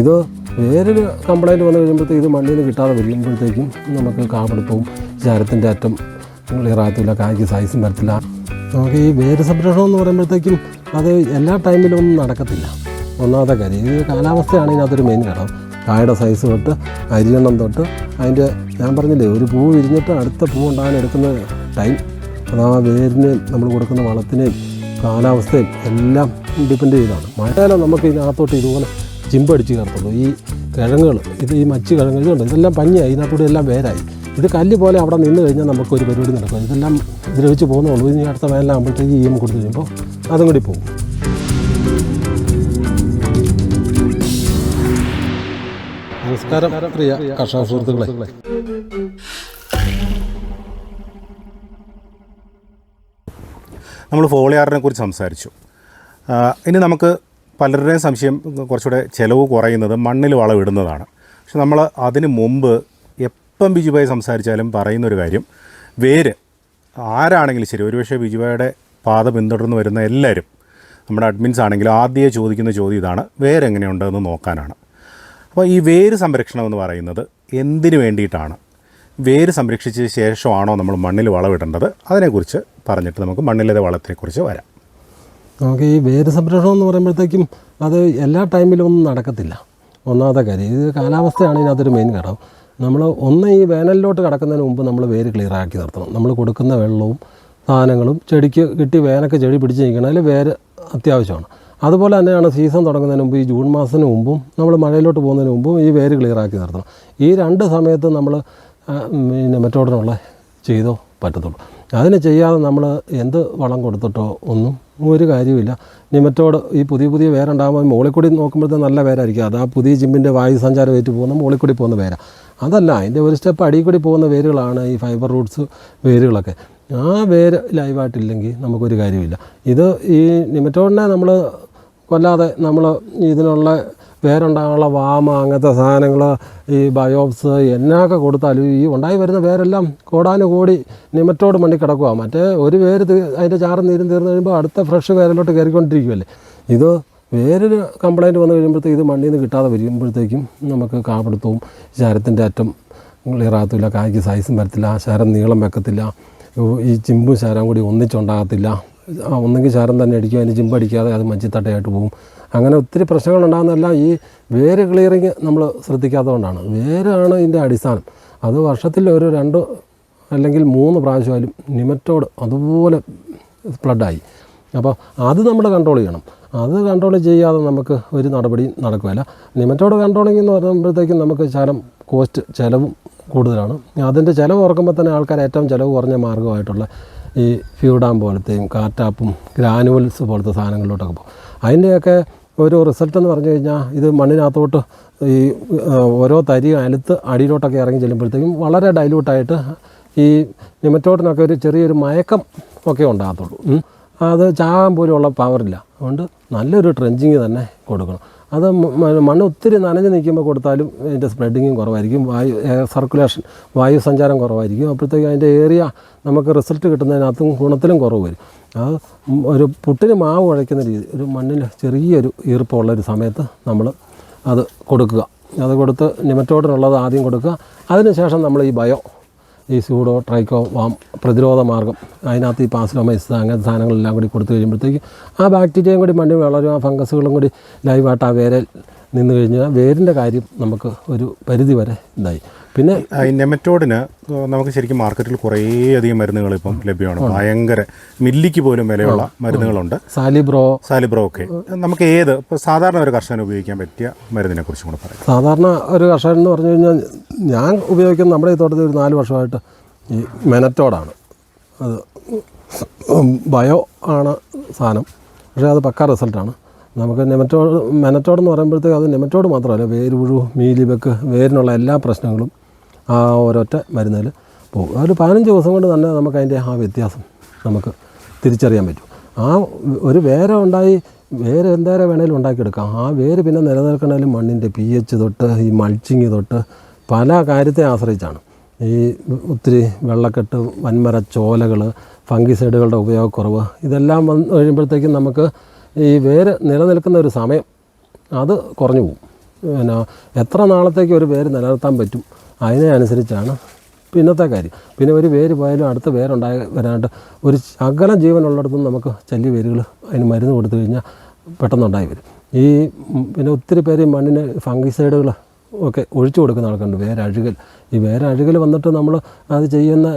ഇത് വേറൊരു കംപ്ലൈന്റ് വന്നു കഴിയുമ്പോഴത്തേക്ക് ഇത് മണ്ണിൽ നിന്ന് കിട്ടാതെ വരുമ്പോഴത്തേക്കും നമുക്ക് കാപ്പെടുപ്പവും ചരത്തിന്റെ അറ്റം ക്ലിയർ ആകത്തില്ല കായ്ക്ക് സൈസും വരത്തില്ല. നമുക്ക് ഈ വേര് സംരക്ഷണം എന്ന് പറയുമ്പോഴത്തേക്കും അത് എല്ലാ ടൈമിലും ഒന്നും നടക്കത്തില്ല. ഒന്നാമത്തെ കാര്യം ഈ കാലാവസ്ഥയാണ് ഇതിനകത്തൊരു മെയിൻ ഘടകം. കായയുടെ സൈസ് തൊട്ട് അരിയണം തൊട്ട് അതിന്റെ ഞാൻ പറഞ്ഞില്ലേ ഒരു പൂ വിരിഞ്ഞിട്ട് അടുത്ത പൂ ഉണ്ടാകാൻ എടുക്കുന്ന ടൈം അത് ആ വേരിന് നമ്മൾ കൊടുക്കുന്ന വളത്തിനെയും കാലാവസ്ഥയും എല്ലാം ഡിപ്പെൻഡ് ചെയ്താണ്. മഴക്കാലം നമുക്ക് ഇതിനകത്തോട്ട് ഇതുപോലെ ചിമ്പടിച്ച് കയറത്തുള്ളൂ ഈ കിഴങ്ങുകൾ ഇത് ഈ മച്ച് കിഴങ്ങ് ഇതുണ്ട്. ഇതെല്ലാം പഞ്ഞിയായി ഇതിനകത്തൂടെ എല്ലാം വേരായി. ഇത് കല്ല് പോലെ അവിടെ നിന്ന് കഴിഞ്ഞാൽ നമുക്ക് ഒരു പരിപാടി നടക്കും. ഇതെല്ലാം ദ്രവിച്ച് പോകുന്നുള്ളൂ. ഇനി അടുത്ത വേനലാകുമ്പോഴത്തേക്ക് ഈ എം കൊടുത്തു കഴിയുമ്പോൾ അതും കൂടി പോകും. നമസ്കാരം പ്രിയ കർഷക സുഹൃത്തുക്കളെ. നമ്മൾ ഫോളിയാറിനെ കുറിച്ച് സംസാരിച്ചു. ഇനി നമുക്ക് പലരുടെയും സംശയം കുറച്ചുകൂടെ ചിലവ് കുറയുന്നത് മണ്ണിൽ വളമിടുന്നതാണ് പക്ഷെ നമ്മൾ അതിന് മുമ്പ് എപ്പം ബിജുബായി സംസാരിച്ചാലും പറയുന്നൊരു കാര്യം വേര് ആരാണെങ്കിലും ശരി ഒരുപക്ഷെ ബിജുബായുടെ പാത പിന്തുടർന്ന് വരുന്ന എല്ലാവരും നമ്മുടെ അഡ്മിൻസ് ആണെങ്കിലും ആദ്യമേ ചോദിക്കുന്ന ചോദ്യം ഇതാണ് വേരെങ്ങനെയുണ്ടെന്ന് നോക്കാനാണ്. അപ്പോൾ ഈ വേര് സംരക്ഷണം എന്ന് പറയുന്നത് എന്തിനു വേണ്ടിയിട്ടാണ്? വേര് സംരക്ഷിച്ച ശേഷമാണോ നമ്മൾ മണ്ണിൽ വളമിടേണ്ടത് അതിനെക്കുറിച്ച് പറഞ്ഞിട്ട് നമുക്ക് മണ്ണിലെ വളത്തിനെക്കുറിച്ച് വരാം. നമുക്ക് ഈ വേര് സംരക്ഷണം എന്ന് പറയുമ്പോഴത്തേക്കും അത് എല്ലാ ടൈമിലും ഒന്നും നടക്കത്തില്ല. ഒന്നാമത്തെ കാര്യം ഇത് കാലാവസ്ഥയാണ് ഇതിനകത്തൊരു മെയിൻ ഘടകം. നമ്മൾ ഒന്ന് ഈ വേനലിലോട്ട് കിടക്കുന്നതിന് മുമ്പ് നമ്മൾ വേര് ക്ലിയർ ആക്കി നിർത്തണം. നമ്മൾ കൊടുക്കുന്ന വെള്ളവും സാധനങ്ങളും ചെടിക്ക് കിട്ടി വേനൊക്കെ ചെടി പിടിച്ച് നിൽക്കണമെങ്കിൽ വേര് അത്യാവശ്യമാണ്. അതുപോലെ തന്നെയാണ് സീസൺ തുടങ്ങുന്നതിന് മുമ്പ് ഈ ജൂൺ മാസത്തിന് മുമ്പും നമ്മൾ മഴയിലോട്ട് പോകുന്നതിന് മുമ്പും ഈ വേര് ക്ലിയർ ആക്കി നിർത്തണം. ഈ രണ്ട് സമയത്ത് നമ്മൾ പിന്നെ മറ്റോടനുള്ള ചെയ്തോ പറ്റത്തുള്ളൂ. അതിന് ചെയ്യാതെ നമ്മൾ എന്ത് വളം കൊടുത്തിട്ടോ ഒന്നും ഒരു കാര്യമില്ല നിമറ്റോട് ഈ പുതിയ പുതിയ വേരുണ്ടാകുമ്പോൾ മുകളിൽ കൂടി നോക്കുമ്പോഴത്തെ നല്ല വേരായിരിക്കും. അത് ആ പുതിയ ജിമ്മിന്റെ വായു സഞ്ചാരം ഏറ്റ് പോകുന്ന മുകളിൽ കൂടി പോകുന്ന വേര. അതല്ല അതിന്റെ ഒരു സ്റ്റെപ്പ് അടിയിൽ കൂടി പോകുന്ന വേരുകളാണ് ഈ ഫൈബർ റൂട്ട്സ് വേരുകളൊക്കെ. ആ വേര് ലൈവായിട്ടില്ലെങ്കിൽ നമുക്കൊരു കാര്യമില്ല ഇത് ഈ നിമറ്റോഡിനെ നമ്മൾ കൊല്ലാതെ നമ്മൾ ഇതിനുള്ള വേരുണ്ടാകാനുള്ള വാമ അങ്ങനത്തെ സാധനങ്ങൾ ഈ ബയോപ്സ് എന്നൊക്കെ കൊടുത്താലും ഈ ഉണ്ടായി വരുന്ന വേരെല്ലാം കോടാനുകൂടി നിമറ്റോട് മണ്ണി കിടക്കുക മറ്റേ ഒരു വേര് അതിന്റെ ചാറും നീരും തീർന്നു കഴിയുമ്പോൾ അടുത്ത ഫ്രഷ് വേരിലോട്ട് കയറിക്കൊണ്ടിരിക്കുമല്ലേ ഇത് വേരൊരു കംപ്ലൈന്റ് വന്നു കഴിയുമ്പോഴത്തേക്ക് ഇത് മണ്ണിൽ നിന്ന് കിട്ടാതെ വരുമ്പോഴത്തേക്കും നമുക്ക് കാപ്പിടുത്തവും ശരത്തിന്റെ അറ്റം ക്ലിയർ ആകത്തില്ല കായ്ക്ക് സൈസും വരത്തില്ല ശരം നീളം വെക്കത്തില്ല ഈ ചിമ്പും ശരം കൂടി ഒന്നിച്ചുണ്ടാകത്തില്ല. ഒന്നെങ്കിൽ ശരം തന്നെ അടിക്കും അതിന് ചിമ്പടിക്കാതെ അത് മഞ്ചിത്തട്ടയായിട്ട് പോകും അങ്ങനെ ഒത്തിരി പ്രശ്നങ്ങളുണ്ടാകുന്നതല്ല ഈ വേര് ക്ലിയറിങ് നമ്മൾ ശ്രദ്ധിക്കാത്തതുകൊണ്ടാണ്. വേരാണ് ഇതിന്റെ അടിസ്ഥാനം. അത് വർഷത്തിൽ ഒരു രണ്ട് അല്ലെങ്കിൽ മൂന്ന് പ്രാവശ്യമായാലും നിമറ്റോട് അതുപോലെ ഫ്ലഡായി അപ്പോൾ അത് നമ്മൾ കൺട്രോൾ ചെയ്യണം. അത് കൺട്രോൾ ചെയ്യാതെ നമുക്ക് ഒരു നടപടി നടക്കുകയില്ല. നിമറ്റോട് കൺട്രോളിംഗ് എന്ന് പറയുമ്പോഴത്തേക്കും നമുക്ക് ശകലം കോസ്റ്റ് ചിലവും കൂടുതലാണ്. അതിന്റെ ചിലവ് ഓർക്കുമ്പോൾ തന്നെ ആൾക്കാർ ഏറ്റവും ചിലവ് കുറഞ്ഞ മാർഗമായിട്ടുള്ള ഈ ഫ്യൂഡാം പോലത്തെയും കാറ്റാപ്പും ഗ്രാനുവൽസ് പോലത്തെ സാധനങ്ങളിലോട്ടൊക്കെ പോകും. അതിന്റെയൊക്കെ ഒരു റിസൾട്ട് എന്ന് പറഞ്ഞു കഴിഞ്ഞാൽ ഇത് മണ്ണിനകത്തോട്ട് ഈ ഓരോ തരി അലുത്ത് അടിയിലോട്ടൊക്കെ ഇറങ്ങി ചെല്ലുമ്പോഴത്തേക്കും വളരെ ഡൈലൂട്ടായിട്ട് ഈ നിമറ്റോട്ടിനൊക്കെ ഒരു ചെറിയൊരു മയക്കം ഒക്കെ ഉണ്ടാകത്തുള്ളൂ. അത് ചാകാൻ പോലുള്ള പവറില്ല അതുകൊണ്ട് നല്ലൊരു ട്രെഞ്ചിങ് തന്നെ കൊടുക്കണം. അത് മണ്ണ് ഒത്തിരി നനഞ്ഞ് നിൽക്കുമ്പോൾ കൊടുത്താലും അതിന്റെ സ്പ്രെഡിങ്ങും കുറവായിരിക്കും. വായു എയർ സർക്കുലേഷൻ വായു സഞ്ചാരം കുറവായിരിക്കും. അപ്പോഴത്തേക്ക് അതിന്റെ ഏരിയ നമുക്ക് റിസൾട്ട് കിട്ടുന്നതിനകത്തും ഗുണത്തിലും കുറവ് വരും. അത് ഒരു പുട്ടിന് മാവ് ഉഴയ്ക്കുന്ന രീതി ഒരു മണ്ണിൽ ചെറിയൊരു ഈർപ്പമുള്ള ഒരു സമയത്ത് നമ്മൾ അത് കൊടുക്കുക. അത് കൊടുത്ത് നിമറ്റോഡിനുള്ളത് ആദ്യം കൊടുക്കുക. അതിനുശേഷം നമ്മൾ ഈ ബയോ ഈ സൂഡോ ട്രൈക്കോ വാം പ്രതിരോധ മാർഗം അതിനകത്ത് ഈ പാസ്ലോമൈസ് അങ്ങനത്തെ സാധനങ്ങളെല്ലാം കൂടി കൊടുത്തു കഴിയുമ്പോഴത്തേക്ക് ആ ബാക്ടീരിയയും കൂടി മണ്ണിൽ വളരും ആ ഫംഗസുകളും കൂടി ലൈവായിട്ട് ആ വേരിൽ നിന്ന് കഴിഞ്ഞാൽ വേരിന്റെ കാര്യം നമുക്ക് ഒരു പരിധി വരെ ഇതായി. പിന്നെ ഈ നെമറ്റോഡിന് നമുക്ക് ശരിക്കും മാർക്കറ്റിൽ കുറേയധികം മരുന്നുകൾ ഇപ്പം ലഭ്യമാണ്. ഭയങ്കര മില്ലിക്ക് പോലും വിലയുള്ള മരുന്നുകളുണ്ട്. സാലിബ്രോ. സാലിബ്രോ ഒക്കെ. നമുക്ക് ഏത് ഇപ്പോൾ സാധാരണ ഒരു കർഷകന് ഉപയോഗിക്കാൻ പറ്റിയ മരുന്നിനെ കുറിച്ചും കൂടെ പറയാം. സാധാരണ ഒരു കർഷകൻ എന്ന് പറഞ്ഞു കഴിഞ്ഞാൽ ഞാൻ ഉപയോഗിക്കുന്ന നമ്മുടെ ഈ തോട്ടത്തിൽ ഒരു നാല് വർഷമായിട്ട് ഈ മെനറ്റോഡാണ്. അത് ബയോ ആണ് സാധനം. പക്ഷേ അത് പക്ക റിസൾട്ടാണ്. നമുക്ക് നെമറ്റോഡ് മെനറ്റോഡ് എന്ന് പറയുമ്പോഴത്തേക്ക് അത് നെമറ്റോഡ് മാത്രമല്ല വേര് വേരുപുഴു മീലിബെക്ക് വേരിനുള്ള എല്ലാ പ്രശ്നങ്ങളും ആ ഒരൊറ്റ മരുന്നിൽ പോകും. അതൊരു പതിനഞ്ച് ദിവസം കൊണ്ട് തന്നെ നമുക്ക് അതിന്റെ ആ വ്യത്യാസം നമുക്ക് തിരിച്ചറിയാൻ പറ്റും. ആ ഒരു വേര ഉണ്ടായി വേര് എന്തേരം വേണേലും ഉണ്ടാക്കിയെടുക്കാം. ആ വേര് പിന്നെ നിലനിൽക്കണേലും മണ്ണിന്റെ പി എച്ച് തൊട്ട് ഈ മൾച്ചിങ് തൊട്ട് പല കാര്യത്തെ ആശ്രയിച്ചാണ്. ഈ ഒത്തിരി വെള്ളക്കെട്ട് വൻമര ചോലകൾ ഫംഗിസൈഡുകളുടെ ഉപയോഗക്കുറവ് ഇതെല്ലാം വന്ന് കഴിയുമ്പോഴത്തേക്കും നമുക്ക് ഈ വേര് നിലനിൽക്കുന്ന ഒരു സമയം അത് കുറഞ്ഞു പോകും. പിന്നെ എത്ര നാളത്തേക്ക് ഒരു വേര് നിലനിർത്താൻ പറ്റും? അതിനെ അനുസരിച്ചാണ് പിന്നത്തെ കാര്യം. പിന്നെ ഒരു വേര് പോയാലും അടുത്ത വേരുണ്ടായി വരാനായിട്ട് ഒരു അകലം ജീവനുള്ളിടത്തും നമുക്ക് ചല്ലി വേരുകൾ അതിന് മരുന്ന് കൊടുത്തു കഴിഞ്ഞാൽ പെട്ടെന്നുണ്ടായി വരും. ഈ പിന്നെ ഒത്തിരി പേര് ഈ മണ്ണിന് ഫംഗിസൈഡുകൾ ഒക്കെ ഒഴിച്ചു കൊടുക്കുന്ന ആൾക്കുണ്ട് വേരഴുകൽ. ഈ വേരഴുകൽ വന്നിട്ട് നമ്മൾ അത് ചെയ്യുന്ന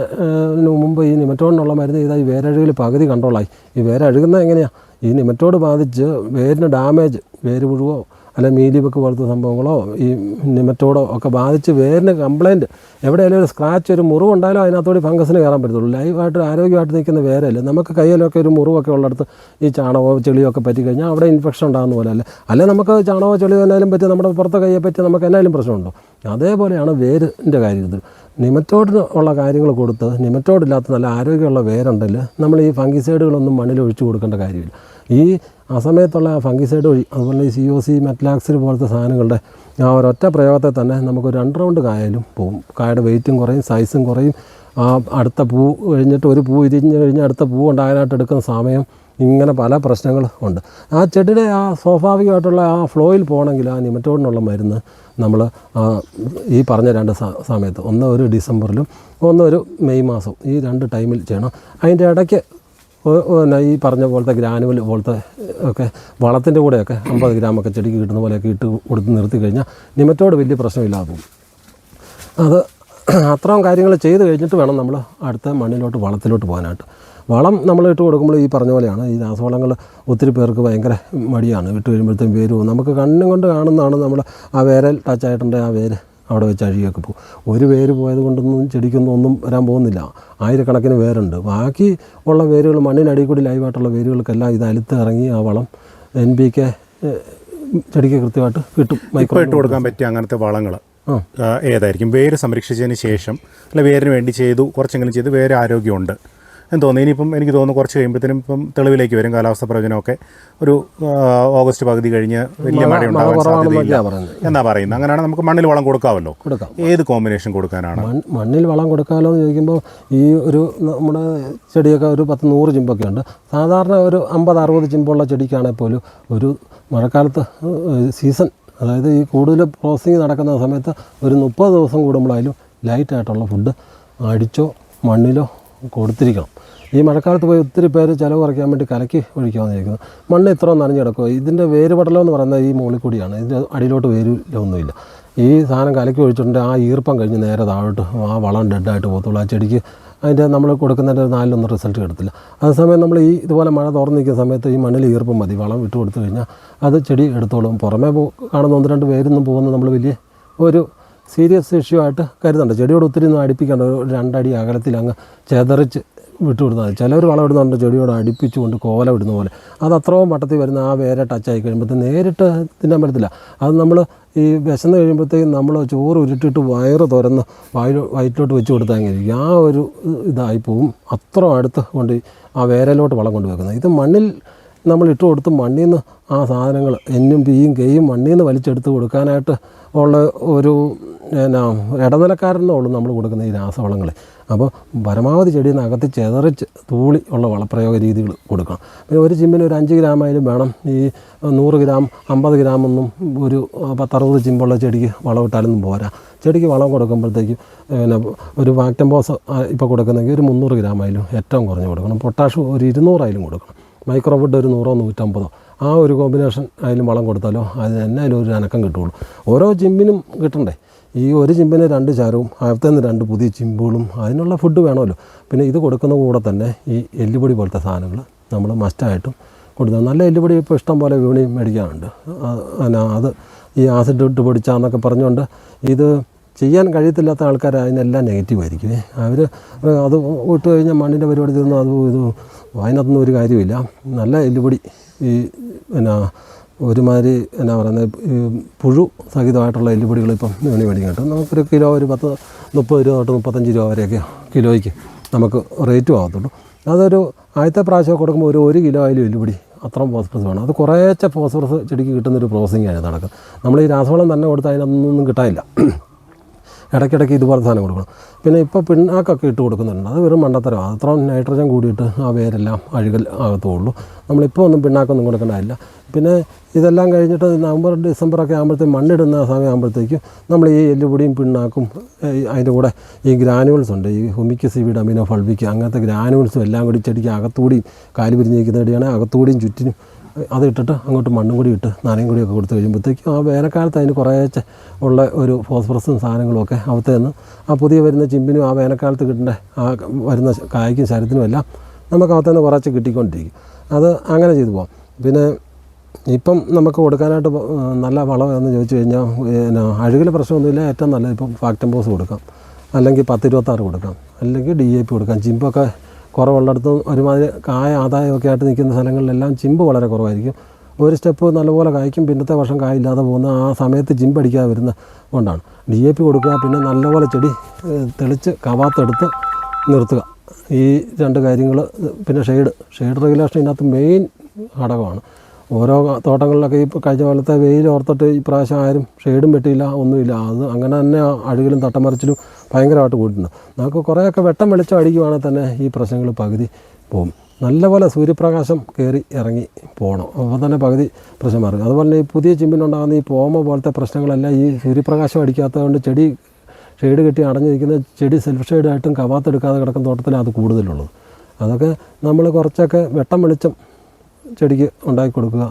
മുമ്പ് ഈ നിമറ്റോണിനുള്ള മരുന്ന് ചെയ്താൽ ഈ വേരഴുകൽ പകുതി കൺട്രോളായി ഈ വേരഴുകുന്നത് എങ്ങനെയാണ് ഈ നിമറ്റോട് ബാധിച്ച് വേരിന് ഡാമേജ് വേര് പുഴുവോ അല്ല മീലിബക്ക് പോലത്തെ സംഭവങ്ങളോ ഈ നിമറ്റോടോ ഒക്കെ ബാധിച്ച് വേരിന് കംപ്ലയിന്റ് എവിടെയെങ്കിലും ഒരു സ്ക്രാച്ച് ഒരു മുറിവുണ്ടായാലും അതിനകത്തോടെ ഫംഗസിന് കയറാൻ പറ്റത്തുള്ളൂ. ലൈവായിട്ട് ആരോഗ്യമായിട്ട് നിൽക്കുന്ന വേരല്ലേ നമുക്ക് കയ്യിലൊക്കെ ഒരു മുറിവൊക്കെ ഉള്ളിടത്ത് ഈ ചാണകമോ ചെളിയോ ഒക്കെ പറ്റി കഴിഞ്ഞാൽ അവിടെ ഇൻഫെക്ഷൻ ഉണ്ടാകുന്ന പോലെ അല്ലേ. അല്ലെ നമുക്ക് ചാണകമോ ചെളിയോ എന്നാലും പറ്റി നമ്മുടെ പുറത്തെ കയ്യെ പറ്റി നമുക്ക് എന്നാലും പ്രശ്നമുണ്ടോ? അതേപോലെയാണ് വേരിന്റെ കാര്യത്തിൽ നിമറ്റോഡിന് ഉള്ള കാര്യങ്ങൾ കൊടുത്ത് നിമറ്റോഡില്ലാത്ത നല്ല ആരോഗ്യമുള്ള വേരുണ്ടെങ്കിൽ നമ്മൾ ഈ ഫംഗിസൈഡുകളൊന്നും മണ്ണിൽ ഒഴിച്ചു കൊടുക്കേണ്ട കാര്യമില്ല. ഈ ആ സമയത്തുള്ള ഫംഗിസൈഡ് വഴി അതുപോലെ ഈ സി ഒ സി മെറ്റ്ലാക്സിൽ പോലത്തെ സാധനങ്ങളുടെ ആ ഒരൊറ്റ പ്രയോഗത്തെ തന്നെ നമുക്ക് രണ്ട് റൗണ്ട് കായാലും പോവും. കായയുടെ വെയിറ്റും കുറയും സൈസും കുറയും. ആ അടുത്ത പൂ കഴിഞ്ഞിട്ട് ഒരു പൂ ഇരിഞ്ഞ് കഴിഞ്ഞ് അടുത്ത പൂ ഉണ്ടാകാനായിട്ട് എടുക്കുന്ന സമയം ഇങ്ങനെ പല പ്രശ്നങ്ങൾ ഉണ്ട്. ആ ചെടിയുടെ ആ സ്വാഭാവികമായിട്ടുള്ള ആ ഫ്ലോയിൽ പോകണമെങ്കിൽ ആ നിമറ്റോഡിനുള്ള മരുന്ന് നമ്മൾ ഈ പറഞ്ഞ രണ്ട് സമയത്ത് ഒന്ന് ഒരു ഡിസംബറിലും ഒന്ന് ഒരു മെയ് മാസം ഈ രണ്ട് ടൈമിൽ ചെയ്യണം. അതിന്റെ ഇടയ്ക്ക് പിന്നെ ഈ പറഞ്ഞ പോലത്തെ ഗ്രാനുവൽ പോലത്തെ ഒക്കെ വളത്തിന്റെ കൂടെയൊക്കെ അമ്പത് ഗ്രാമൊക്കെ ചെടിക്ക് കിട്ടുന്ന പോലെയൊക്കെ ഇട്ട് കൊടുത്ത് നിർത്തി കഴിഞ്ഞാൽ നിമറ്റോട് വലിയ പ്രശ്നമില്ലാതെ പോകും അത് അത്രയും കാര്യങ്ങൾ ചെയ്ത് കഴിഞ്ഞിട്ട് വേണം നമ്മൾ അടുത്ത മണ്ണിലോട്ട് വളത്തിലോട്ട് പോകാനായിട്ട്. വളം നമ്മൾ ഇട്ട് കൊടുക്കുമ്പോൾ ഈ പറഞ്ഞ പോലെയാണ് ഈ രാസവളങ്ങൾ ഒത്തിരി പേർക്ക് ഭയങ്കര മടിയാണ്. ഇട്ട് കഴിയുമ്പോഴത്തേക്കും വേര് നമുക്ക് കണ്ണും കൊണ്ട് കാണുന്നതാണ് നമ്മൾ ആ വേരൽ ടച്ച് ആയിട്ടുണ്ട് ആ വേര്. അവിടെ വെച്ച് അഴുകിയൊക്കെ പോകും. ഒരു വേര് പോയത് കൊണ്ടൊന്നും ചെടിക്കൊന്നും ഒന്നും വരാൻ പോകുന്നില്ല. ആയിരക്കണക്കിന് വേരുണ്ട്. ബാക്കി ഉള്ള വേരുകൾ മണ്ണിനടിയിൽ കൂടി ലൈവായിട്ടുള്ള വേരുകൾക്കെല്ലാം ഇത് അലുത്ത് ഇറങ്ങി ആ വളം എൻ പി കെ ചെടിക്ക് കൃത്യമായിട്ട് കിട്ടും. മൈക്രോ ഇട്ട് കൊടുക്കാൻ പറ്റിയ അങ്ങനത്തെ വളങ്ങൾ ഏതായിരിക്കും? വേര് സംരക്ഷിച്ചതിന് ശേഷം അല്ല വേരിന് വേണ്ടി ചെയ്തു കുറച്ചെങ്കിലും ചെയ്ത് വേര് ആരോഗ്യമുണ്ട്. എന്ന് തോന്നുന്നു. ഇനിയിപ്പം എനിക്ക് തോന്നുന്നു കുറച്ച് കഴിയുമ്പോഴത്തേനും ഇപ്പം തെളിവിലേക്ക് വരും കാലാവസ്ഥ പ്രവചനമൊക്കെ. ഒരു ഓഗസ്റ്റ് പകുതി കഴിഞ്ഞ് വലിയ മഴ ഉണ്ടാകാൻ സാധ്യതയില്ല. എന്നാ പറയുന്നത്? അങ്ങനെയാണ് നമുക്ക് മണ്ണിൽ വളം കൊടുക്കാമല്ലോ. കൊടുക്കാം. ഏത് കോമ്പിനേഷൻ കൊടുക്കാനാണ്? മണ്ണിൽ വളം കൊടുക്കാമല്ലോ എന്ന് ചോദിക്കുമ്പോൾ ഈ ഒരു നമ്മുടെ ചെടിയൊക്കെ ഒരു പത്ത് നൂറ് ചിമ്പൊക്കെ ഉണ്ട്. സാധാരണ ഒരു അമ്പത് അറുപത് ചിമ്പുള്ള ചെടിക്കാണെങ്കിൽ പോലും ഒരു മഴക്കാലത്ത് സീസൺ അതായത് ഈ കൂടുതൽ പ്രോസസ്സിങ് നടക്കുന്ന സമയത്ത് ഒരു മുപ്പത് ദിവസം കൂടുമ്പോഴായാലും ലൈറ്റായിട്ടുള്ള ഫുഡ് അടിച്ചോ മണ്ണിലോ കൊടുത്തിരിക്കണം. ഈ മഴക്കാലത്ത് പോയി ഒത്തിരി പേര് ചിലവ് കുറയ്ക്കാൻ വേണ്ടി കലക്കി ഒഴിക്കാമെന്ന് ചോദിക്കുന്നു മണ്ണ് ഇത്ര നനഞ്ഞു കിടക്കുക ഇതിന്റെ വേര് പടലം എന്ന് പറയുന്നത് ഈ മുകളിൽ കൂടിയാണ്. ഇതിന്റെ അടിയിലോട്ട് വേരിലൊന്നുമില്ല ഈ സാധനം കലക്കി ഒഴിച്ചിട്ടുണ്ട്. ആ ഈർപ്പം കഴിഞ്ഞ് നേരെ താഴോട്ട് ആ വളം ഡെഡായിട്ട് പോകത്തുള്ളൂ. ആ ചെടിക്ക് അതിന്റെ നമ്മൾ കൊടുക്കുന്നതിന്റെ ഒരു നാലിലൊന്നും റിസൾട്ട് കിട്ടത്തില്ല അതേസമയം നമ്മൾ ഈ ഇതുപോലെ മഴ തുറന്നു നിൽക്കുന്ന സമയത്ത് ഈ മണ്ണിൽ ഈർപ്പം മതി. വളം ഇട്ട് കൊടുത്തു കഴിഞ്ഞാൽ അത് ചെടി എടുത്തോളും. പുറമേ കാണുന്ന ഒന്ന് രണ്ട് പേരൊന്നും പോകുന്ന നമ്മൾ വലിയ ഒരു സീരിയസ് ഇഷ്യൂ ആയിട്ട് കരുതണ്ട. ചെടിയോട് ഒത്തിരി ഒന്നും അടുപ്പിക്കേണ്ട. ഒരു രണ്ടടി അകലത്തിൽ അങ്ങ് ചെതറിച്ച് വിട്ടു കൊടുത്താൽ മതി. ചിലർ വളം ഇടുന്നുണ്ട് ചെടിയോട് അടുപ്പിച്ചുകൊണ്ട് കോല വിടുന്ന പോലെ. അത് അത്രയും വട്ടത്തിൽ വരുന്ന ആ വേരെ ടച്ചായി കഴിയുമ്പോഴത്തേക്ക് നേരിട്ട് തിന്നാൻ പറ്റത്തില്ല. അത് നമ്മൾ ഈ വിശന്ന് കഴിയുമ്പോഴത്തേക്കും നമ്മൾ ചോറ് ഉരുട്ടിട്ട് വയറ് തുറന്ന് വായി വയറ്റിലോട്ട് വെച്ച് കൊടുത്താൽ ഇരിക്കും. ആ ഒരു ഇതായി പോവും. അത്ര അടുത്ത് കൊണ്ട് ആ വേരയിലോട്ട് വളം കൊണ്ടുവെക്കുന്നത് ഇത് മണ്ണിൽ നമ്മൾ ഇട്ട് കൊടുത്ത് മണ്ണിൽ നിന്ന് ആ സാധനങ്ങൾ എന്നും പിയും കെയും മണ്ണിൽ നിന്ന് വലിച്ചെടുത്ത് കൊടുക്കാനായിട്ട് ഉള്ള ഒരു എന്നാ ഇടനിലക്കാരനേ ഉള്ളൂ നമ്മൾ കൊടുക്കുന്ന ഈ രാസവളങ്ങൾ. അപ്പോൾ പരമാവധി ചെടിയിൽ അകത്ത് ചെതറിച്ച് തൂളി ഉള്ള വളപ്രയോഗ രീതികൾ കൊടുക്കണം. പിന്നെ ഒരു ചിമ്മിന് ഒരു അഞ്ച് ഗ്രാം ആയാലും വേണം. ഈ നൂറ് ഗ്രാം അമ്പത് ഗ്രാം ഒന്നും ഒരു പത്തറുപത് ചിമ്പുള്ള ചെടിക്ക് വളം ഇട്ടാലൊന്നും പോരാ. ചെടിക്ക് വളം കൊടുക്കുമ്പോഴത്തേക്കും പിന്നെ ഒരു വാക്ടംബോസ് ഇപ്പോൾ കൊടുക്കുന്നെങ്കിൽ ഒരു മുന്നൂറ് ഗ്രാം ആയാലും ഏറ്റവും കുറഞ്ഞ് കൊടുക്കണം. പൊട്ടാഷ് ഒരു ഇരുന്നൂറായാലും കൊടുക്കണം. മൈക്രോവുഡ് ഒരു നൂറോ നൂറ്റമ്പതോ ആ ഒരു കോമ്പിനേഷൻ അതിലും വളം കൊടുത്താലോ അതിന് എന്നായാലും ഒരു അനക്കം കിട്ടുള്ളൂ ഓരോ ചിമ്പിനും കിട്ടണ്ടേ? ഈ ഒരു ചിമ്പിന് രണ്ട് ചാരവും അകത്തുനിന്ന് രണ്ട് പുതിയ ചിമ്പുകളും അതിനുള്ള ഫുഡ് വേണമല്ലോ. പിന്നെ ഇത് കൊടുക്കുന്ന കൂടെ തന്നെ ഈ എല്ലുപൊടി പോലത്തെ സാധനങ്ങൾ നമ്മൾ മസ്റ്റായിട്ടും കൊടുക്കുന്നത് നല്ല എല്ലുപൊടി ഇപ്പോൾ ഇഷ്ടം പോലെ വിപണി മേടിക്കാറുണ്ട്. എന്നാ അത് ഈ ആസിഡ് ഇട്ട് പൊടിച്ചാന്നൊക്കെ പറഞ്ഞുകൊണ്ട് ഇത് ചെയ്യാൻ കഴിയത്തില്ലാത്ത ആൾക്കാർ അതിനെല്ലാം നെഗറ്റീവ് ആയിരിക്കും. അവർ അത് ഇട്ട് കഴിഞ്ഞാൽ മണ്ണിന്റെ പരിപാടി തീർന്നു അത് ഇത് അതിനകത്തൊന്നും ഒരു കാര്യമില്ല നല്ല എല്ലുപൊടി ഈ എന്നാ ഒരുമാതിരി എന്നാ പറയുന്നത് പുഴു സഹിതമായിട്ടുള്ള എല്ലുപൊടികൾ ഇപ്പം വിപണി മേടിക്കും കിട്ടും. നമുക്കൊരു കിലോ ഒരു പത്ത് മുപ്പത് രൂപ തൊട്ട് മുപ്പത്തഞ്ച് രൂപ വരെയൊക്കെ കിലോയ്ക്ക് നമുക്ക് റേറ്റും ആകത്തുള്ളൂ. അതൊരു ആദ്യത്തെ പ്രാവശ്യം കൊടുക്കുമ്പോൾ ഒരു ഒരു കിലോ ആയാലും എല്ലുപൊടി അത്രയും ഫോസ്ഫറസ് വേണം അത് കുറേച്ച ഫോസ്ഫറസ് ചെടിക്ക് കിട്ടുന്നൊരു പ്രോസസ്സിംഗ് ആണ് നടക്കുന്നത്. നമ്മൾ ഈ രാസവളം തന്നെ കൊടുത്താൽ അതിനൊന്നും കിട്ടാനില്ല. ഇടയ്ക്കിടയ്ക്ക് ഇതുപോലെ സാധനം കൊടുക്കണം. പിന്നെ ഇപ്പോൾ പിണ്ണാക്കൊക്കെ ഇട്ട് കൊടുക്കുന്നുണ്ട്. അത് വെറും മണ്ടത്തരം. അത്ര നൈട്രജൻ കൂടിയിട്ട് ആ വേരെല്ലാം അഴുകൽ ആകത്തുള്ളൂ. നമ്മളിപ്പോൾ ഒന്നും പിണ്ണാക്കൊന്നും കൊടുക്കേണ്ടതില്ല പിന്നെ ഇതെല്ലാം കഴിഞ്ഞിട്ട് നവംബർ ഡിസംബർ ഡിസംബറൊക്കെ ആകുമ്പോഴത്തേക്ക് മണ്ണിടുന്ന സമയം ആകുമ്പോഴത്തേക്കും നമ്മൾ ഈ എല്ലുപൊടിയും പിണ്ണാക്കും അതിന്റെ കൂടെ ഈ ഗ്രാനുവൽസ് ഉണ്ട്. ഈ ഹുമിക്ക് സിവിഡ് അമിനോ ഫൾവിക്ക് അങ്ങനത്തെ ഗ്രാനുവൽസും എല്ലാം കൂടി ചെടിക്ക് അകത്തൂടിയും കാൽ പിരിഞ്ഞിരിക്കുന്ന ചെടിയാണെങ്കിൽ അകത്തൂടിയും ചുറ്റിനും അത് ഇട്ടിട്ട് അങ്ങോട്ട് മണ്ണും കൂടി ഇട്ട് നനയും ഒക്കെ കൊടുത്ത് കഴിയുമ്പോഴത്തേക്കും ആ വേനൽക്കാലത്ത് അതിന് കുറേ ഉള്ള ഒരു ഫോസ്ഫറസും സാധനങ്ങളും ഒക്കെ അവിടുത്തെ നിന്ന് ആ പുതിയ വരുന്ന ചിമ്പിനും ആ വേനൽക്കാലത്ത് കിട്ടേണ്ട ആ വരുന്ന കായ്ക്കും ശരത്തിനും എല്ലാം നമുക്ക് അവത്തെ നിന്ന് കുറച്ച് കിട്ടിക്കൊണ്ടിരിക്കും. അത് അങ്ങനെ ചെയ്തു പോകാം പിന്നെ ഇപ്പം നമുക്ക് കൊടുക്കാനായിട്ട് നല്ല വളം എന്ന് ചോദിച്ചു കഴിഞ്ഞാൽ പിന്നെ അഴുകിൽ പ്രശ്നമൊന്നുമില്ല. ഏറ്റവും നല്ലത് ഇപ്പം ഫാക്ടംബോസ് കൊടുക്കാം. അല്ലെങ്കിൽ പത്തിരുപത്താറ് കൊടുക്കാം. അല്ലെങ്കിൽ ഡി എ പി കൊടുക്കാം. ചിമ്പൊക്കെ കുറവുള്ളിടത്തും ഒരുമാതിരി കായ ആദായമൊക്കെ ആയിട്ട് നിൽക്കുന്ന സ്ഥലങ്ങളിലെല്ലാം ചിമ്പ് വളരെ കുറവായിരിക്കും. ഒരു സ്റ്റെപ്പ് നല്ലപോലെ കായ്ക്കും പിന്നത്തെ വർഷം കായില്ലാതെ പോകുന്ന ആ സമയത്ത് ചിമ്പ് അടിക്കാതെ വരുന്ന കൊണ്ടാണ്. ഡി എ പി കൊടുക്കുക പിന്നെ നല്ലപോലെ ചെടി തെളിച്ച് കവാത്തെടുത്ത് നിർത്തുക. ഈ രണ്ട് കാര്യങ്ങൾ പിന്നെ ഷെയ്ഡ്. ഷെയ്ഡ് റെഗുലേഷൻ ഇതിനകത്ത് മെയിൻ ഘടകമാണ്. ഓരോ തോട്ടങ്ങളിലൊക്കെ ഈ കഴിഞ്ഞ കാലത്തെ വെയിൽ ഓർത്തിട്ട് ഈ പ്രാവശ്യം ആരും ഷെയ്ഡും വെട്ടിയില്ല ഒന്നുമില്ല. അത് അങ്ങനെ തന്നെ അഴുകലും തട്ടമറിച്ചിലും ഭയങ്കരമായിട്ട് കൂട്ടിട്ടുണ്ട് നമുക്ക് കുറേയൊക്കെ വെട്ടം വെളിച്ചം അടിക്കുവാണെങ്കിൽ തന്നെ ഈ പ്രശ്നങ്ങൾ പകുതി പോകും നല്ലപോലെ സൂര്യപ്രകാശം കയറി ഇറങ്ങി പോകണം. അപ്പോൾ തന്നെ പകുതി പ്രശ്നം മാറും. അതുപോലെ ഈ പുതിയ ചിമ്പിനുണ്ടാകുന്ന ഈ പോമ പോലത്തെ പ്രശ്നങ്ങളെല്ലാം ഈ സൂര്യപ്രകാശം അടിക്കാത്തതുകൊണ്ട് ചെടി ഷെയ്ഡ് കെട്ടി അടഞ്ഞിരിക്കുന്ന ചെടി സെൽഫ് ഷെയ്ഡായിട്ടും കവാത്തെടുക്കാതെ കിടക്കുന്ന തോട്ടത്തിലാണ് അത് കൂടുതലുള്ളത്. അതൊക്കെ നമ്മൾ കുറച്ചൊക്കെ വെട്ടം വെളിച്ചം ചെടിക്ക് ഉണ്ടാക്കി കൊടുക്കുക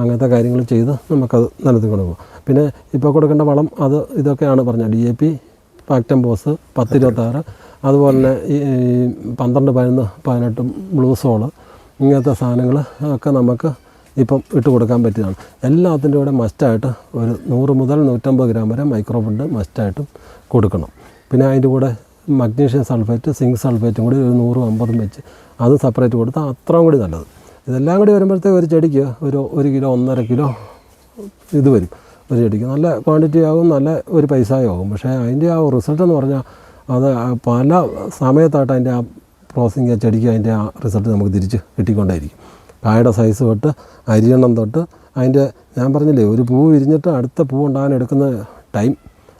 അങ്ങനത്തെ കാര്യങ്ങൾ ചെയ്ത് നമുക്കത് നിലനിർത്തി കൊടുക്കുക പിന്നെ ഇപ്പോൾ കൊടുക്കേണ്ട വളം അത് ഇതൊക്കെയാണ് പറഞ്ഞത്. ഡി എ പി ഫാക്ടംബോസ് പത്തിരുപത്താറ്. അതുപോലെ തന്നെ ഈ പന്ത്രണ്ട് പതിനൊന്ന് പതിനെട്ട് ബ്ലൂസോൾ ഇങ്ങനത്തെ സാധനങ്ങൾ ഒക്കെ നമുക്ക് ഇപ്പം ഇട്ട് കൊടുക്കാൻ പറ്റിയതാണ്. എല്ലാത്തിന്റെ കൂടെ മസ്റ്റായിട്ട് ഒരു നൂറ് മുതൽ നൂറ്റമ്പത് ഗ്രാം വരെ മൈക്രോ ഫുഡ് മസ്റ്റായിട്ടും കൊടുക്കണം. പിന്നെ അതിന്റെ കൂടെ മഗ്നീഷ്യം സൾഫേറ്റ് സിങ്ക് സൾഫേറ്റും കൂടി ഒരു നൂറും അമ്പതും വെച്ച് അത് സെപ്പറേറ്റ് കൊടുത്താൽ അത്രയും കൂടി നല്ലത്. ഇതെല്ലാം കൂടി വരുമ്പോഴത്തേക്ക് ഒരു ചെടിക്ക് ഒരു ഒരു കിലോ ഒന്നര കിലോ ഇത് വരും. ഒരു ചെടിക്ക് നല്ല ക്വാണ്ടിറ്റി ആകും നല്ല ഒരു പൈസയാകും പക്ഷേ അതിന്റെ ആ റിസൾട്ട് എന്ന് പറഞ്ഞാൽ അത് പല സമയത്തായിട്ട് അതിന്റെ ആ പ്രോസസ്സിങ് ചെടിക്ക് അതിന്റെ ആ റിസൾട്ട് നമുക്ക് തിരിച്ച് കിട്ടിക്കൊണ്ടായിരിക്കും. കായയുടെ സൈസ് തൊട്ട് അരിയെണ്ണം തൊട്ട് അതിന്റെ ഞാൻ പറഞ്ഞില്ലേ ഒരു പൂ വിരിഞ്ഞിട്ട് അടുത്ത പൂ ഉണ്ടാകാൻ എടുക്കുന്ന ടൈം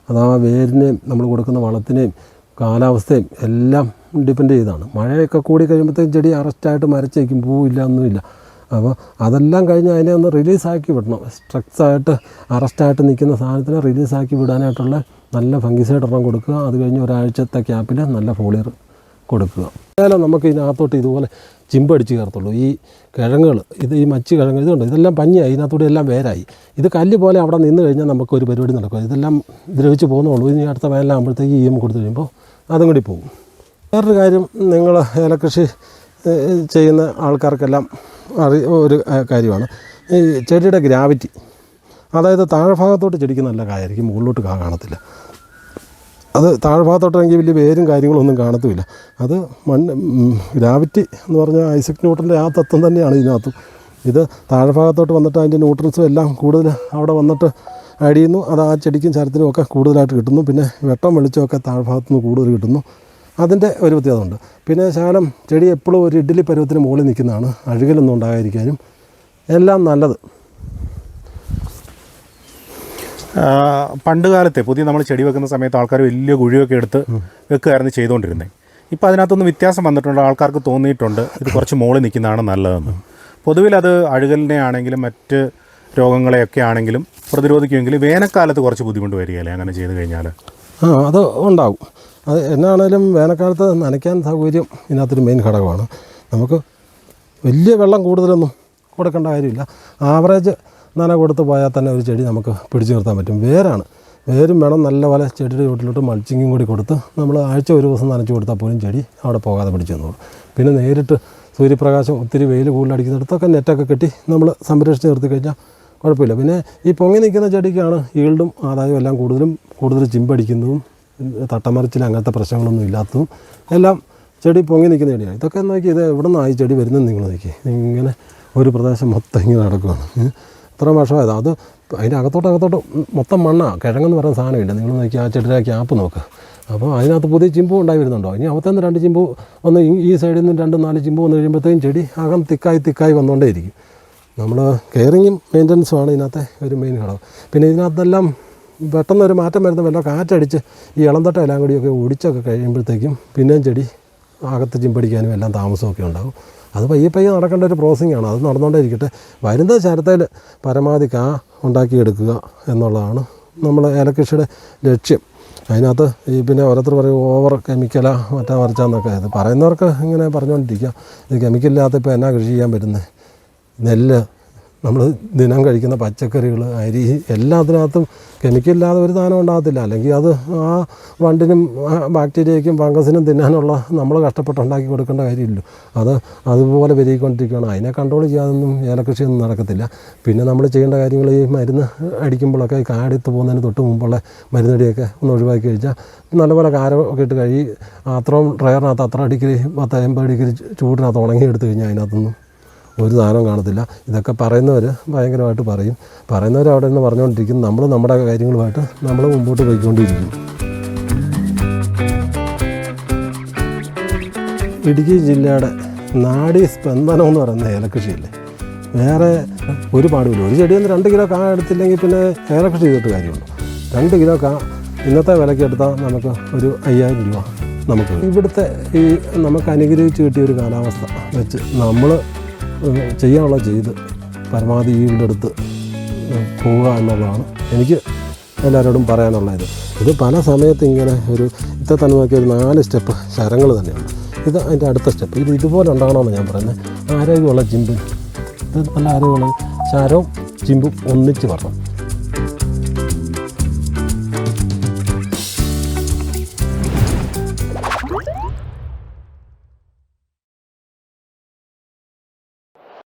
അത് ആ വേരിനെയും നമ്മൾ കൊടുക്കുന്ന വളത്തിനെയും കാലാവസ്ഥയും എല്ലാം ഡിപ്പെൻഡ് ചെയ്താണ് മഴയൊക്കെ കൂടി കഴിയുമ്പോഴത്തേക്കും ചെടി അറസ്റ്റായിട്ട് മരച്ചേക്കും പൂവില്ല ഒന്നുമില്ല. അപ്പോൾ അതെല്ലാം കഴിഞ്ഞ് അതിനെ ഒന്ന് റിലീസാക്കി വിടണം. സ്ട്രക്സായിട്ട് അറസ്റ്റായിട്ട് നിൽക്കുന്ന സാധനത്തിനെ റിലീസാക്കി വിടാനായിട്ടുള്ള നല്ല ഫംഗിസൈഡ് ഒരെണ്ണം കൊടുക്കുക. അത് കഴിഞ്ഞ് ഒരാഴ്ചത്തെ ക്യാപ്പിൽ നല്ല ഫോളിയർ കൊടുക്കുക. ഏതായാലും നമുക്ക് ഇതിനകത്തോട്ട് ഇതുപോലെ ചിമ്പടിച്ച് ചേർത്തുള്ളൂ ഈ കിഴങ്ങുകൾ ഇത് ഈ മച്ച് കിഴങ്ങ് ഇതുണ്ട്? ഇതെല്ലാം പഞ്ഞിയായി. ഇതിനകത്തൂടെ എല്ലാം വേരായി. ഇത് കല്ല് പോലെ അവിടെ നിന്ന് കഴിഞ്ഞാൽ നമുക്ക് ഒരു പരിപാടി നടക്കും. ഇതെല്ലാം ദ്രവിച്ച് പോകുന്നുള്ളൂ ഇനി അടുത്ത വേനലാകുമ്പോഴത്തേക്ക് ഈ കൊടുത്തു കഴിയുമ്പോൾ അതും കൂടി പോകും. വേറൊരു കാര്യം നിങ്ങൾ ഏലകൃഷി ചെയ്യുന്ന ആൾക്കാർക്കെല്ലാം അറി ഒരു കാര്യമാണ്. ഈ ചെടിയുടെ ഗ്രാവിറ്റി അതായത് താഴ്ഭാഗത്തോട്ട് ചെടിക്ക് നല്ല കായായിരിക്കും മുകളിലോട്ട് കാ കാണത്തില്ല. അത് താഴ്ഭാഗത്തോട്ടാണെങ്കിൽ വലിയ വേരും കാര്യങ്ങളൊന്നും കാണത്തുമില്ല അത് മണ്ണ് ഗ്രാവിറ്റി എന്ന് പറഞ്ഞാൽ ഐസക് ന്യൂട്ടന്റെ ആ തത്വം തന്നെയാണ് ഇതിനകത്തും. ഇത് താഴ്ഭാഗത്തോട്ട് വന്നിട്ട് അതിന്റെ ന്യൂട്രൻസും എല്ലാം കൂടുതൽ അവിടെ വന്നിട്ട് അടിയുന്നു അത് ആ ചെടിക്കും ചരത്തിനും ഒക്കെ കൂടുതലായിട്ട് കിട്ടുന്നു. പിന്നെ വെട്ടം വെളിച്ചമൊക്കെ താഴ്ഭാഗത്തു നിന്ന് കൂടുതൽ കിട്ടുന്നു. അതിന്റെ ഒരു പ്രത്യേകതയുണ്ട്. പിന്നെ ശകലം ചെടി എപ്പോഴും ഒരു ഇഡ്ഡലി പരുവത്തിന് മുകളിൽ നിൽക്കുന്നതാണ്. അഴുകലൊന്നും ഉണ്ടാകാതിരിക്കാനും എല്ലാം നല്ലത്. പണ്ട് കാലത്തെ പുതിയ നമ്മൾ ചെടി വെക്കുന്ന സമയത്ത് ആൾക്കാർ വലിയ കുഴിയൊക്കെ എടുത്ത് വെക്കുകയായിരുന്നു ചെയ്തുകൊണ്ടിരുന്നത് ഇപ്പോൾ അതിനകത്തൊന്ന് വ്യത്യാസം വന്നിട്ടുണ്ട്. ആൾക്കാർക്ക് തോന്നിയിട്ടുണ്ട്. ഇത് കുറച്ച് മുകളിൽ നിൽക്കുന്നതാണ് നല്ലതെന്ന്. പൊതുവിൽ അത് അഴുകലിനെ ആണെങ്കിലും മറ്റ് രോഗങ്ങളെയൊക്കെ ആണെങ്കിലും പ്രതിരോധിക്കുമെങ്കിലും വേനൽക്കാലത്ത് കുറച്ച് ബുദ്ധിമുട്ട് വരികയല്ലേ അങ്ങനെ ചെയ്ത് കഴിഞ്ഞാൽ ആ അത് ഉണ്ടാവും അത് എന്നാണേലും വേനൽക്കാലത്ത് നനയ്ക്കാൻ സൗകര്യം ഇതിനകത്തൊരു മെയിൻ ഘടകമാണ്. നമുക്ക് വലിയ വെള്ളം കൂടുതലൊന്നും കൊടുക്കേണ്ട കാര്യമില്ല. ആവറേജ് നന കൊടുത്ത് പോയാൽ തന്നെ ഒരു ചെടി നമുക്ക് പിടിച്ചു നിർത്താൻ പറ്റും. വേരാണ്. വേരും വേണം നല്ല നല്ലപോലെ ചെടിയുടെ ചുവട്ടിലോട്ട് മൾച്ചിങ്ങും കൂടി കൊടുത്ത് നമ്മൾ ആഴ്ച ഒരു ദിവസം നനച്ചു കൊടുത്താൽ പോലും ചെടി അവിടെ പോകാതെ പിടിച്ചു തന്നോളൂ പിന്നെ നേരിട്ട് സൂര്യപ്രകാശം ഒത്തിരി വെയിൽ കൂടുതലടിക്കുന്നിടത്തൊക്കെ നെറ്റൊക്കെ കെട്ടി നമ്മൾ സംരക്ഷിച്ച് നിർത്തി കഴിഞ്ഞാൽ കുഴപ്പമില്ല. പിന്നെ ഈ പൊങ്ങി നിൽക്കുന്ന ചെടിക്കാണ് ഈൾഡും ആദായവും എല്ലാം കൂടുതലും കൂടുതൽ ചിമ്പടിക്കുന്നതും തട്ടമറിച്ചിൽ അങ്ങനത്തെ പ്രശ്നങ്ങളൊന്നും ഇല്ലാത്തതും എല്ലാം ചെടി പൊങ്ങി നിൽക്കുന്ന ചെടിയാണ്. ഇതൊക്കെ നോക്കി ഇത് എവിടെ നിന്നാണ് ഈ ചെടി വരുന്നത് നിങ്ങൾ നോക്കി ഇങ്ങനെ ഒരു പ്രദേശം മൊത്തം ഇങ്ങനെ നടക്കുകയാണ്? ഇത്ര വർഷമായത്. അത് അതിന്റെ അകത്തോട്ട് അകത്തോട്ട് മൊത്തം മണ്ണാണ് കിഴങ്ങെന്ന് പറയുന്ന സാധനമില്ല. നിങ്ങൾ നോക്കി ആ ചെടിയുടെ ക്യാപ്പ് നോക്ക്. അപ്പോൾ അതിനകത്ത് പുതിയ ചിമ്പു ഉണ്ടായി വരുന്നുണ്ടോ ഇനി അവത്തന്ന് രണ്ട് ചിമ്പു ഒന്ന് ഈ- ഈ സൈഡിൽ നിന്ന് രണ്ട് നാല് ചിമ്പു വന്ന് കഴിയുമ്പോഴത്തേക്കും ചെടി അകം തിക്കായി തിക്കായി വന്നുകൊണ്ടേയിരിക്കും. നമ്മൾ കെയറിങ്ങും മെയിന്റനൻസുമാണ് ഇതിനകത്തെ ഒരു മെയിൻ ഘടകം. പിന്നെ ഇതിനകത്തെല്ലാം പെട്ടെന്ന് ഒരു മാറ്റം വരുന്ന വല്ല കാറ്റടിച്ച് ഈ ഇളന്തട്ട എല്ലാം കൂടിയൊക്കെ ഒടിച്ചൊക്കെ കഴിയുമ്പോഴത്തേക്കും പിന്നെയും ചെടി അകത്ത് ചിമ്പടിക്കാനും എല്ലാം താമസമൊക്കെ ഉണ്ടാകും. അത് പയ്യെ പയ്യെ നടക്കേണ്ട ഒരു പ്രോസസ്സിംഗ് ആണ്. അത് നടന്നുകൊണ്ടേയിരിക്കട്ടെ വരുന്ന ശരത്തേൽ പരമാവധി കാ ഉണ്ടാക്കിയെടുക്കുക എന്നുള്ളതാണ് നമ്മൾ ഏലക്കൃഷിയുടെ ലക്ഷ്യം. അതിനകത്ത് ഈ പിന്നെ ഓരോരുത്തർ പറയും ഓവർ കെമിക്കലാ മറ്റാ മറിച്ചാന്നൊക്കെ ഇത് പറയുന്നവർക്ക് ഇങ്ങനെ പറഞ്ഞുകൊണ്ടിരിക്കുക ഇത് കെമിക്കലില്ലാത്ത ഇപ്പോൾ എന്നാ കൃഷി ചെയ്യാൻ പറ്റുന്നത് നെല്ല് നമ്മൾ ദിനം കഴിക്കുന്ന പച്ചക്കറികൾ അരി എല്ലാത്തിനകത്തും കെമിക്കലില്ലാതെ ഒരു സാധനം ഉണ്ടാകത്തില്ല. അല്ലെങ്കിൽ അത് ആ വണ്ടിനും ബാക്ടീരിയയ്ക്കും ഫംഗസിനും തിന്നാനുള്ള നമ്മൾ കഷ്ടപ്പെട്ട് ഉണ്ടാക്കി കൊടുക്കേണ്ട കാര്യമില്ലല്ലോ. അത് അതുപോലെ പെരുകിക്കൊണ്ടിരിക്കുകയാണ്. അതിനെ കൺട്രോൾ ചെയ്യാതൊന്നും ഏലകൃഷിയൊന്നും നടക്കത്തില്ല. പിന്നെ നമ്മൾ ചെയ്യേണ്ട കാര്യങ്ങൾ ഈ മരുന്ന് അടിക്കുമ്പോഴൊക്കെ കാടെടുത്ത് പോകുന്നതിന് തൊട്ട് മുമ്പുള്ള മരുന്നടിയൊക്കെ ഒന്ന് ഒഴിവാക്കി കഴിച്ചാൽ നല്ലപോലെ കാരമൊക്കെ ഇട്ട് കഴുകി അത്രയും ഡ്രയറിനകത്ത് അത്ര ഡിഗ്രി പത്ത് അമ്പത് ഡിഗ്രി ചൂടിനകത്ത് ഉണങ്ങി എടുത്തു കഴിഞ്ഞാൽ അതിനകത്തൊന്നും ഒരു സാധനവും കാണത്തില്ല. ഇതൊക്കെ പറയുന്നവർ ഭയങ്കരമായിട്ട് പറയും. പറയുന്നവർ അവിടെ നിന്ന് പറഞ്ഞുകൊണ്ടിരിക്കും നമ്മൾ നമ്മുടെ കാര്യങ്ങളുമായിട്ട് നമ്മൾ മുമ്പോട്ട് പോയിക്കൊണ്ടിരിക്കും ഇടുക്കി ജില്ലയുടെ നാടി സ്പന്ദനം എന്ന് പറയുന്ന ഏലക്കൃഷിയല്ലേ? വേറെ ഒരു പാടുമില്ല. ഒരു ചെടിയിൽ നിന്ന് രണ്ട് കിലോ കാ എടുത്തില്ലെങ്കിൽ പിന്നെ ഏലക്കൃഷി ചെയ്തിട്ട് കാര്യമുള്ളൂ രണ്ട് കിലോ കാ ഇന്നത്തെ വിലയ്ക്ക് എടുത്താൽ നമുക്ക് ഒരു അയ്യായിരം രൂപ നമുക്ക്. ഇവിടുത്തെ ഈ നമുക്ക് അനുഗ്രഹിച്ച് കിട്ടിയ ഒരു കാലാവസ്ഥ വെച്ച് നമ്മൾ ചെയ്യാനുള്ള ചെയ്ത് പരമാവധി അടുത്ത് പോവുക എന്നുള്ളതാണ് എനിക്ക് എല്ലാവരോടും പറയാനുള്ള ഇത് ഇത് പല സമയത്ത് ഇങ്ങനെ ഒരു ഇത്ര തന്നെ നോക്കിയ ഒരു നാല് സ്റ്റെപ്പ് ശരങ്ങൾ തന്നെയാണ് ഇത് അതിന്റെ അടുത്ത സ്റ്റെപ്പ് ഇത് ഇതുപോലെ ഉണ്ടാകണമെന്ന് ഞാൻ പറയുന്നത്. ആരോഗ്യമുള്ള ചിമ്പ് ഇത് നല്ല ആരോഗ്യമുള്ള ശരവും ചിമ്പും ഒന്നിച്ച് വരണം.